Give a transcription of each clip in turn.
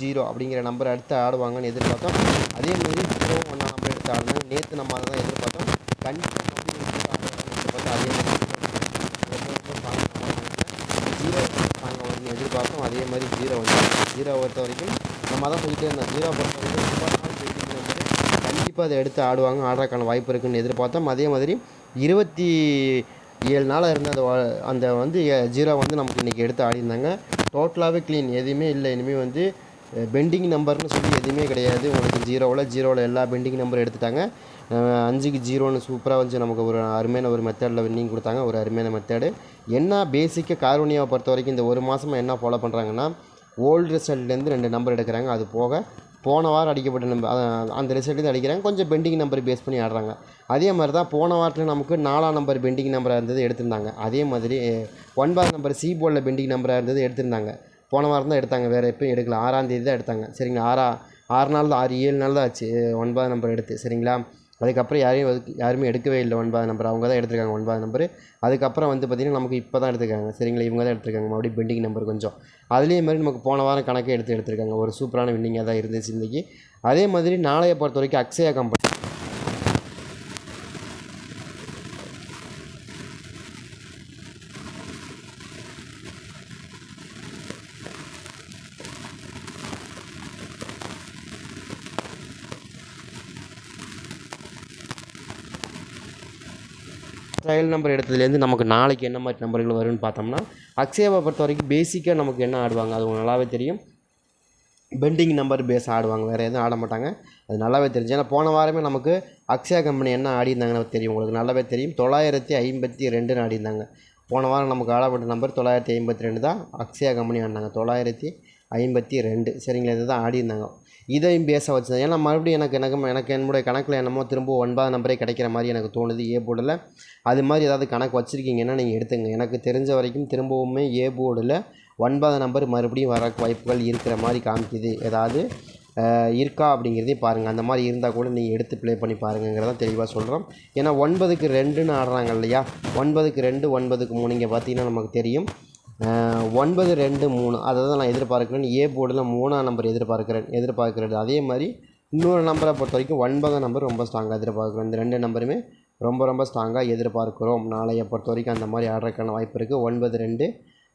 Zero அப்படிங்கிற number எடுத்து ஆடுவாங்கன்னு எதிர்பார்த்தோம். அதே மாதிரி ஜீரோ ஒன்றா நம்பர் எடுத்து ஆடினாங்க நேற்று நம்ம அதை தான் எதிர்பார்த்தோம் கண்டிப்பாக ஜீரோ எதிர்பார்த்தோம். அதே மாதிரி ஜீரோ வரும்னு எதிர்பார்த்தோம். அதே மாதிரி ஜீரோ வந்து ஜீரோ பொறுத்த வரைக்கும் நம்ம தான் சொல்லிட்டே இருந்தோம். ஜீரோ பொறுத்த வரைக்கும் ரொம்ப நாள் நம்பர் கண்டிப்பாக அதை எடுத்து ஆடுவாங்க ஆடுறதுக்கான வாய்ப்பு இருக்குன்னு எதிர்பார்த்தோம். அதே மாதிரி இருபத்தி ஏழு நாளாக இருந்த அந்த அந்த வந்து ஜீரோ வந்து நமக்கு இன்றைக்கி எடுத்து ஆடிருந்தாங்க டோட்டலாகவே க்ளீன் எதுவுமே இல்லை. இனிமேல் வந்து பெண்டிங் நம்பர்னு சொல்லி எதுவுமே கிடையாது. உங்களுக்கு ஜீரோவில் ஜீரோவில் எல்லா பெண்டிங் நம்பர் எடுத்துட்டாங்க. அஞ்சுக்கு ஜீரோன்னு சூப்பராக வந்து நமக்கு ஒரு அருமையான ஒரு மெத்தடில் வின்னிங் கொடுத்தாங்க. ஒரு அருமையான மெத்தடு என்ன பேசிக்காக கார்வனியாவை பொறுத்த வரைக்கும் இந்த ஒரு மாதமாக என்ன ஃபாலோ பண்ணுறாங்கன்னா ஓல்டு ரிசல்ட்லேருந்து ரெண்டு நம்பர் எடுக்கிறாங்க. அது போக போன வாரம் அடிக்கப்பட்ட நம்பர் அந்த ரிசல்ட்லேருந்து அடிக்கிறாங்க. கொஞ்சம் பெண்டிங் நம்பர் பேஸ் பண்ணி ஆடுறாங்க. அதே மாதிரி தான் போன வாரத்தில் நமக்கு நாலாம் நம்பர் பெண்டிங் நம்பராக இருந்தது எடுத்திருந்தாங்க. அதே மாதிரி ஒன்பதாம் நம்பர் சி போர்டில் பெண்டிங் நம்பராக இருந்தது எடுத்திருந்தாங்க. போன வாரம் தான் எடுத்தாங்க வேறு எப்பயும் எடுக்கல. ஆறாந்தேதி தான் எடுத்தாங்க. சரிங்களா? ஆறா ஆறு நாள் தான் ஆறு ஏழு நாள் தான் ஆச்சு. ஒன்பதாம் நம்பர் எடுத்து சரிங்களா? அதுக்கப்புறம் யாரையும் யாருமே எடுக்கவே இல்லை ஒன்பதாம் நம்பர் அவங்க தான் எடுத்திருக்காங்க ஒன்பதாம் நம்பர் அதுக்கப்புறம் வந்து பார்த்திங்கன்னா நமக்கு இப்போ தான் எடுத்துருக்காங்க. சரிங்களா? இவங்க தான் எடுத்திருக்காங்க மறுபடியும் பெண்டிங் நம்பர் கொஞ்சம். அதுலேயே மாதிரி நமக்கு போன வாரம் கணக்கே எடுத்து எடுத்திருக்காங்க. ஒரு சூப்பரான வின்னிங்காக தான் இருந்துச்சு இன்றைக்கி அதே மாதிரி நாளைய பொறுத்த வரைக்கும் அக்ஷயா கம்பெனி ட்ரையல் நம்பர் எடுத்ததுலேருந்து நமக்கு நாளைக்கு என்ன மாதிரி நம்பர்கள் வரும்னு பார்த்தோம்னா அக்ஷயாவை பொறுத்த வரைக்கும் பேசிக்காக நமக்கு என்ன ஆடுவாங்க? அது நல்லாவே தெரியும். பெண்டிங் நம்பர் பேஸ் ஆடுவாங்க. வேறு எதுவும் ஆட மாட்டாங்க. அது நல்லாவே தெரிஞ்சு. ஏன்னா போன வாரமே நமக்கு அக்ஷயா கம்பெனி என்ன ஆடிருந்தாங்கன்னு தெரியும். உங்களுக்கு நல்லாவே தெரியும். தொள்ளாயிரத்தி ஐம்பத்தி ரெண்டுன்னு ஆடிருந்தாங்க போன வாரம் நமக்கு ஆடப்பட்ட நம்பர் தொள்ளாயிரத்தி ஐம்பத்தி ரெண்டு தான் அக்ஷயா கம்பெனி ஆடினாங்க. தொள்ளாயிரத்தி ஐம்பத்தி ரெண்டு. சரிங்களா? இது தான் ஆடிருந்தாங்க இதையும் பேச வச்சு ஏன்னா மறுபடியும் எனக்கு எனக்கு எனக்கு என்னுடைய கணக்கில் என்னமோ திரும்ப ஒன்பதாம் நம்பரே கிடைக்கிற மாதிரி எனக்கு தோணுது ஏ போர்டில். அது மாதிரி ஏதாவது கணக்கு வச்சுருக்கீங்கன்னா நீங்கள் எடுத்துங்க. எனக்கு தெரிஞ்ச வரைக்கும் திரும்பவுமே ஏ போர்டில் ஒன்பதாம் நம்பர் மறுபடியும் வர வாய்ப்புகள் இருக்கிற மாதிரி காமிக்குது. ஏதாவது இருக்கா அப்படிங்கிறதையும் பாருங்கள் அந்த மாதிரி இருந்தால் கூட நீங்கள் எடுத்து ப்ளே பண்ணி பாருங்கிறதான் தெளிவாக சொல்கிறோம் ஏன்னா ஒன்பதுக்கு ரெண்டுன்னு ஆடுறாங்க இல்லையா? ஒன்பதுக்கு ரெண்டு ஒன்பதுக்கு மூணு இங்கே பார்த்தீங்கன்னா நமக்கு தெரியும். ஒன்பது ரெண்டு மூணு. அதை தான் நான் எதிர்பார்க்குறேன். ஏ போர்டில் மூணாம் நம்பர் எதிர்பார்க்குறேன். எதிர்பார்க்குறது அதே மாதிரி இன்னொரு நம்பரை பொறுத்த வரைக்கும் ஒன்பதாம் நம்பர் ரொம்ப ஸ்ட்ராங்காக எதிர்பார்க்குறோம் இந்த ரெண்டு நம்பருமே ரொம்ப ரொம்ப ஸ்ட்ராங்காக எதிர்பார்க்குறோம். நாளைய பொறுத்த வரைக்கும் அந்த மாதிரி ஆடுறதுக்கான வாய்ப்பு இருக்குது ஒன்பது ரெண்டு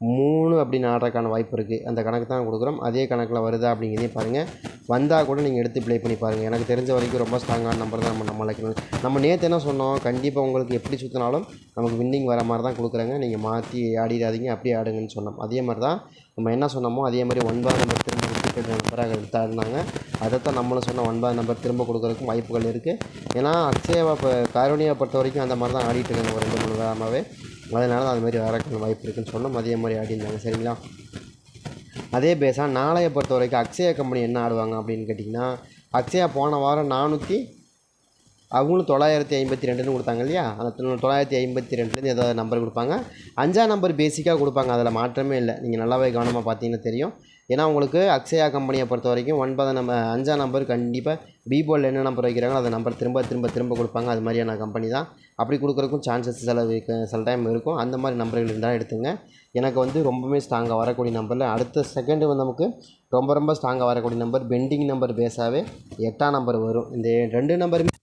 மூணு அப்படின்னு ஆடுறதுக்கான வாய்ப்பு இருக்குது அந்த கணக்கு தான் கொடுக்குறோம். அதே கணக்கில் வருதா அப்படிங்கிறதையும் பாருங்கள் வந்தால் கூட நீங்கள் எடுத்து ப்ளே பண்ணி பாருங்கள் எனக்கு தெரிஞ்ச வரைக்கும் ரொம்ப ஸ்ட்ராங்கான நம்பர் தான் நம்ம நம்ம நம்ம நேற்று என்ன சொன்னோம்? கண்டிப்பாக உங்களுக்கு எப்படி சுற்றினாலும் நமக்கு வின்னிங் வர மாதிரி தான் கொடுக்குறாங்க. நீங்கள் மாற்றி ஆடிடாதீங்க. அப்படியே ஆடுங்கன்னு சொன்னோம். அதே மாதிரி தான் நம்ம என்ன சொன்னோமோ அதே மாதிரி ஒன்பது நம்பர் திரும்ப கொடுத்துட்டு நம்பராக எடுத்தா இருந்தாங்க அதை தான் நம்மளும் சொன்ன ஒன்பது நம்பர் திரும்ப கொடுக்குறதுக்கும் வாய்ப்புகள் இருக்குது ஏன்னா அக்ஷயாவை இப்போ காரோனியை பொறுத்த வரைக்கும் அந்த மாதிரி தான் ஆடிட்டு இருக்காங்க. ஒரு ரெண்டு மூணு வாரமாகவே அதனால தான் அது மாதிரி வரக்கான வாய்ப்பு இருக்குன்னு சொன்னோம். அதே மாதிரி ஆடி இருந்தாங்க. சரிங்களா? அதே பேஸாக நாளையை பொறுத்த வரைக்கும் அக்ஷயா கம்பெனி என்ன ஆடுவாங்க அப்படின்னு கேட்டிங்கன்னா அக்ஷயா போன வாரம் நானூற்றி அவங்களும் தொள்ளாயிரத்தி ஐம்பத்தி ரெண்டுன்னு கொடுத்தாங்க இல்லையா? அந்த தொள்ளாயிரத்தி ஐம்பத்தி ரெண்டுலேருந்து ஏதாவது நம்பர் கொடுப்பாங்க. அஞ்சாம் நம்பர் பேசிக்காக கொடுப்பாங்க. அதில் மாற்றமே இல்லை. நீங்கள் நல்லாவே கவனமாக பார்த்தீங்கன்னா தெரியும். ஏன்னா உங்களுக்கு அக்ஷயா கம்பெனியை பொறுத்த வரைக்கும் ஒன்பது நம்ம அஞ்சாம் நம்பர் கண்டிப்பாக பி போர்டில் என்ன நம்பர் வைக்கிறாங்களோ அந்த நம்பர் திரும்ப திரும்ப திரும்ப கொடுப்பாங்க. அது மாதிரியான கம்பெனி தான். அப்படி கொடுக்குறதுக்கும் சான்சஸ் சில சில டைம் இருக்கும். அந்த மாதிரி நம்பர்கள் இருந்தால் எடுத்துங்க. எனக்கு வந்து ரொம்பவே ஸ்ட்ராங்காக வரக்கூடிய நம்பரில் அடுத்த செகண்டு வந்து நமக்கு ரொம்ப ரொம்ப ஸ்ட்ராங்காக வரக்கூடிய நம்பர் பெண்டிங் நம்பர் பேஸாகவே எட்டாம் நம்பர் வரும். இந்த ரெண்டு நம்பருமே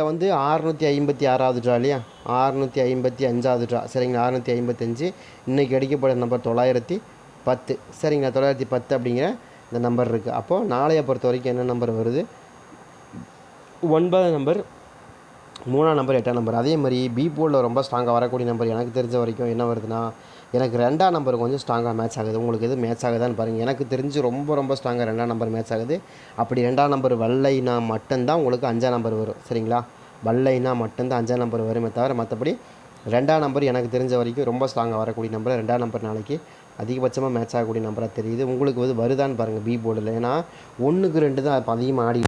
இதில் வந்து ஆறுநூற்றி ஐம்பத்தி ஆறாவது ட்ரா இல்லையா? ஆறுநூற்றி ஐம்பத்தி அஞ்சாவது ட்ரா சரிங்களா? ஆறுநூற்றி ஐம்பத்தஞ்சு இன்றைக்கி அடிக்கப்பட்ட நம்பர் தொள்ளாயிரத்தி பத்து. சரிங்களா? தொள்ளாயிரத்தி பத்து அப்படிங்கிற இந்த நம்பர் இருக்குது அப்போது நாளைய பொறுத்த வரைக்கும் என்ன நம்பர் வருது? ஒன்பது நம்பர் மூணாம் நம்பர் எட்டாம் நம்பர் அதே மாதிரி பி போர்டில் ரொம்ப ஸ்ட்ராங்காக வரக்கூடிய நம்பர் எனக்கு தெரிஞ்ச வரைக்கும் என்ன வருதுன்னா எனக்கு ரெண்டாம் நம்பர் கொஞ்சம் ஸ்ட்ராங்காக மேட்ச் ஆகுது. உங்களுக்கு எது மேட்ச் ஆகுதான்னு பாருங்கள் எனக்கு தெரிஞ்சு ரொம்ப ரொம்ப ஸ்ட்ராங்காக ரெண்டாம் நம்பர் மேட்ச் ஆகுது. அப்படி ரெண்டாம் நம்பர் வல்லைனா மட்டும்தான் உங்களுக்கு அஞ்சாம் நம்பர் வரும். சரிங்களா? வல்லைனா மட்டும்தான் அஞ்சாம் நம்பர் வருமே தவிர மற்றபடி ரெண்டாம் நம்பர் எனக்கு தெரிஞ்ச வரைக்கும் ரொம்ப ஸ்ட்ராங்காக வரக்கூடிய நம்பர் ரெண்டாம் நம்பர் நாளைக்கு அதிகபட்சமாக மேட்ச் ஆகக்கூடிய நம்பராக தெரியுது. உங்களுக்கு வந்து வருதான்னு பாருங்கள் பி போர்டில் ஏன்னா ஒன்றுக்கு ரெண்டு தான் இப்போ அதிகமாக ஆடி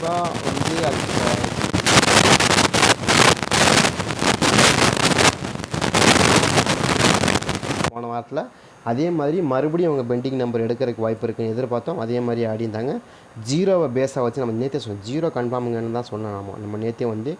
கண்டிப்பாக வந்து அதுக்கு போன வாரத்தில் அதே மாதிரி மறுபடியும் அவங்க பெண்டிங் நம்பர் எடுக்கிறதுக்கு வாய்ப்பு இருக்குன்னு எதிர்பார்த்தோம். அதே மாதிரி ஆடி இருந்தாங்க. ஜீரோவை பேஸாக வச்சு நம்ம நேற்றே சொன்னோம் ஜீரோ கன்ஃபார்முங்கன்னு தான் சொன்னோம் நாம. நம்ம நேற்றே வந்து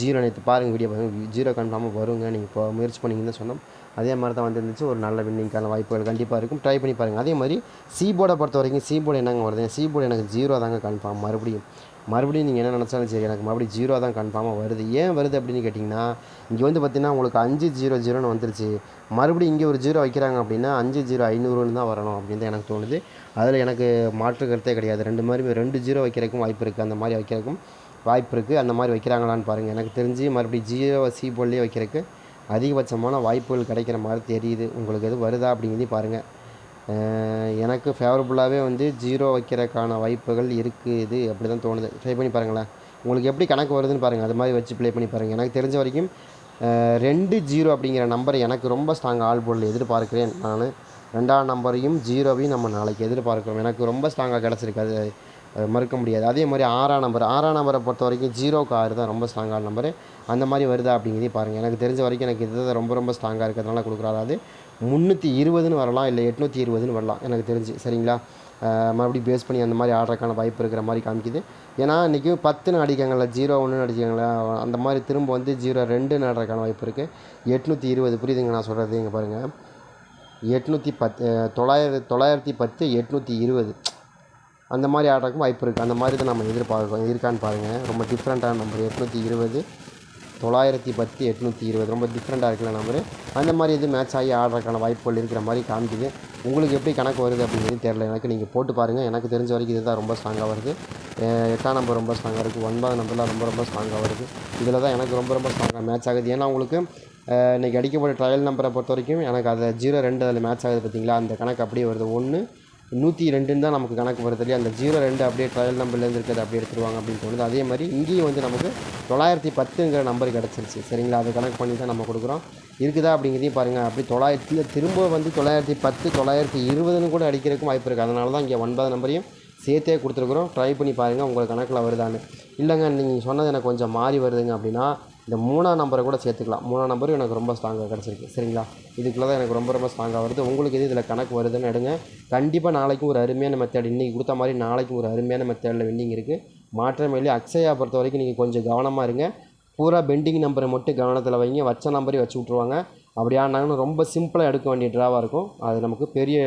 ஜீரோ நேற்று பாருங்கள் வீடியோ பாருங்கள் ஜீரோ கன்ஃபார்மாக வருங்க. நீங்கள் இப்போ முயற்சி பண்ணிங்கன்னு தான் சொன்னோம். அதே மாதிரி தான் வந்துருந்துச்சு. ஒரு நல்ல வின்னிங்கான வாய்ப்புகள் கண்டிப்பாக இருக்கும். ட்ரை பண்ணி பாருங்கள் அதே மாதிரி சீபோர்டை பொறுத்த வரைக்கும் சீபோர்டு என்னங்க வருது? சீபோர்டு எனக்கு ஜீரோ தாங்க கன்ஃபார்ம் மறுபடியும். மறுபடியும் நீங்கள் என்ன நினச்சாலும் சரி எனக்கு மறுபடியும் ஜீரோ தான் கன்ஃபார்மாக வருது. ஏன் வருது அப்படின்னு கேட்டிங்கன்னா இங்கே வந்து பார்த்திங்கன்னா உங்களுக்கு அஞ்சு ஜீரோ ஜீரோன்னு வந்துருச்சு. மறுபடியும் இங்கே ஒரு ஜீரோ வைக்கிறாங்க அப்படின்னா அஞ்சு ஜீரோ ஐநூறுன்னு தான் வரணும் அப்படின்னு தான் எனக்கு தோணுது. அதில் எனக்கு மாற்று கருத்தே கிடையாது. ரெண்டு மாதிரி ரெண்டு ஜீரோ வைக்கிறதுக்கும் வாய்ப்பு இருக்குது அந்த மாதிரி வைக்கிறதுக்கும் வாய்ப்பு இருக்குது அந்த மாதிரி வைக்கிறாங்களான்னு பாருங்கள் எனக்கு தெரிஞ்சு மறுபடியும் ஜீரோ சி போல்லே வைக்கிறதுக்கு அதிகபட்சமான வாய்ப்புகள் கிடைக்கிற மாதிரி தெரியுது. உங்களுக்கு எது வருதா அப்படிங்கிறதையும் பாருங்கள் எனக்கு ஃபேவரபுளாகவே வந்து ஜீரோ வைக்கிறதுக்கான வாய்ப்புகள் இருக்குது. அப்படி தான் தோணுது. ட்ரை பண்ணி பாருங்களேன். உங்களுக்கு எப்படி கணக்கு வருதுன்னு பாருங்கள் அது மாதிரி வச்சு ப்ளே பண்ணி பாருங்கள் எனக்கு தெரிஞ்ச வரைக்கும் ரெண்டு ஜீரோ அப்படிங்கிற நம்பர் எனக்கு ரொம்ப ஸ்ட்ராங் ஆல் போர்டில் எதிர்பார்க்குறேன் நான். ரெண்டாம் நம்பரையும் ஜீரோவையும் நம்ம நாளைக்கு எதிர்பார்க்குறோம். எனக்கு ரொம்ப ஸ்ட்ராங்காக கிடச்சிருக்கு. அது மறுக்க முடியாது. அதே மாதிரி ஆறாம் நம்பர் ஆறாம் நம்பரை பொறுத்த வரைக்கும் ஜீரோக்கு ஆறு தான் ரொம்ப ஸ்ட்ராங்கான நம்பரு அந்த மாதிரி வருதா அப்படிங்கிறதையும் பாருங்கள் எனக்கு தெரிஞ்ச வரைக்கும் எனக்கு இது ரொம்ப ரொம்ப ஸ்ட்ராங்காக இருக்கிறதுனால கொடுக்குறாரு. அது முந்நூற்றி இருபதுன்னு வரலாம் இல்லை எட்நூற்றி இருபதுன்னு வரலாம் எனக்கு தெரிஞ்சு. சரிங்களா? மறுபடியும் பேஸ் பண்ணி அந்த மாதிரி ஆடுறதுக்கான வாய்ப்பு இருக்கிற மாதிரி காமிக்குது. ஏன்னா இன்றைக்கி பத்துன்னு அடிக்காங்களா ஜீரோ ஒன்றுன்னு அடிக்கங்களா அந்த மாதிரி திரும்ப வந்து ஜீரோ ரெண்டுன்னு ஆடுறதுக்கான வாய்ப்பு இருக்குது எட்நூற்றி இருபது புரியுதுங்க நான் சொல்கிறது இங்கே பாருங்கள் எட்நூற்றி பத்து தொள்ளாயிரத்தி தொள்ளாயிரத்தி பத்து எட்நூற்றி இருபது. அந்த மாதிரி ஆடுறதுக்கும் வாய்ப்பு இருக்குது அந்த மாதிரி தான் நம்ம எதிர்பார்க்கோம் இருக்கான்னு பாருங்கள் ரொம்ப டிஃப்ரெண்ட்டான நம்பர் எட்நூற்றி இருபது. தொள்ளாயிரத்தி பத்து எட்நூற்றி இருபது. ரொம்ப டிஃப்ரெண்ட்டாக இருக்குல்ல நம்பரு அந்த மாதிரி இது மேட்ச் ஆகி ஆடுறதுக்கான வாய்ப்புகள் இருக்கிற மாதிரி காமிக்குது. உங்களுக்கு எப்படி கணக்கு வருது அப்படிங்கிறது தெரில எனக்கு நீங்கள் போட்டு பாருங்கள் எனக்கு தெரிஞ்ச வரைக்கும் இதுதான் ரொம்ப ஸ்ட்ராங்காக வருது. எட்டாம் நம்பர் ரொம்ப ஸ்ட்ராங்காக இருக்குது ஒன்பதாம் நம்பர்லாம் ரொம்ப ரொம்ப ஸ்ட்ராங்காக வருது. இதில் தான் எனக்கு ரொம்ப ரொம்ப ஸ்ட்ராங்காக மேட்ச் ஆகுது. ஏன்னா உங்களுக்கு இன்றைக்கி இன்னைக்கு அடிக்கப்பட்ட ட்ரையல் நம்பரை பொறுத்த வரைக்கும் எனக்கு அதை ஜீரோ ரெண்டு அதில் மேட்ச் ஆகுது பார்த்தீங்களா அந்த கணக்கு அப்படியே வருது. ஒன்று நூற்றி ரெண்டுன்னு தான் நமக்கு கணக்கு வருது இல்லையா? அந்த ஜீரோ ரெண்டு அப்படியே ட்ரையல் நம்பர்லேருந்து இருக்கிறது அப்படியே எடுத்துருவாங்க அப்படின்னு தோணுது. அதே மாதிரி இங்கேயும் வந்து நமக்கு தொள்ளாயிரத்தி பத்துங்கிற நம்பர் கிடச்சிருச்சு. சரிங்களா? அதை கணக்கு பண்ணி தான் நம்ம கொடுக்குறோம். இருக்குதா அப்படிங்கிறதையும் பாருங்கள் அப்படி தொள்ளாயிரத்தில் திரும்ப வந்து தொள்ளாயிரத்தி பத்து தொள்ளாயிரத்தி இருபதுன்னு கூட அடிக்கிறதுக்கும் வாய்ப்பு இருக்குது அதனால தான் இங்கே ஒன்பது நம்பரையும் சேர்த்தே கொடுத்துருக்குறோம். ட்ரை பண்ணி பாருங்கள் உங்களுக்கு கணக்கில் வருதான்னு. இல்லைங்க நீங்கள் சொன்னது எனக்கு கொஞ்சம் மாறி வருதுங்க அப்படின்னா இந்த மூணாம் நம்பரை கூட சேர்த்துக்கலாம். மூணாம் நம்பரும் எனக்கு ரொம்ப ஸ்ட்ராங்காக கிடச்சிருக்கு. சரிங்களா? இதுக்குள்ளே தான் எனக்கு ரொம்ப ரொம்ப ஸ்ட்ராங்காக வருது. உங்களுக்கு எது இதில் கணக்கு வருதுன்னு எடுங்க. கண்டிப்பாக நாளைக்கும் ஒரு அருமையான மெத்தட் இன்றைக்கி கொடுத்த மாதிரி நாளைக்கும் ஒரு அருமையான மெத்தடில் வின்னிங் இருக்குது மாற்றம் இல்லை. அக்ஷயா பொறுத்த வரைக்கும் நீங்கள் கொஞ்சம் கவனமாக இருங்க. பூரா பெண்டிங் நம்பரை மட்டும் கவனத்தில் வைங்க. வச்ச நம்பரே வச்சு விட்ருவாங்க அப்படி ஆனாங்கன்னு ரொம்ப சிம்பிளாக எடுக்க வேண்டிய ட்ராவாக இருக்கும். அது நமக்கு பெரிய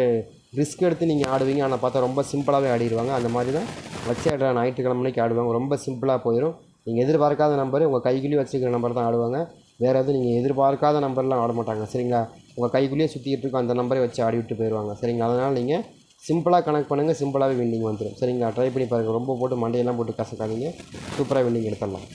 ரிஸ்க் எடுத்து நீங்கள் ஆடுவீங்க. ஆனால் பார்த்தா ரொம்ப சிம்பிளாகவே ஆடிடுவாங்க அந்த மாதிரி தான் வச்ச ட்ரா ஞாயிற்றுக்கிழமைக்கு ஆடுவாங்க. ரொம்ப சிம்பிளாக போயிடும் நீங்கள் எதிர்பார்க்காத நம்பர் உங்கள் கைக்குள்ளேயே வச்சுக்கிற நம்பர் தான் ஆடுவாங்க. வேறு எதுவும் நீங்கள் எதிர்பார்க்காத நம்பர்லாம் ஆட மாட்டாங்க. சரிங்களா? உங்கள் கைக்குள்ளேயே சுற்றிக்கிட்டு இருக்கும் அந்த நம்பரை வச்சு ஆடி விட்டு போயிடுவாங்க சரிங்களா? அதனால் நீங்கள் சிம்பிளாக கனெக்ட் பண்ணுங்கள் சிம்பிளாகவே வின்னிங் வந்துடும் சரிங்களா? ட்ரை பண்ணி பாருங்கள் ரொம்ப போட்டு மண்டையெல்லாம் போட்டு கசக்காதீங்க. சூப்பராக வின்னிங் எடுத்துடலாம்.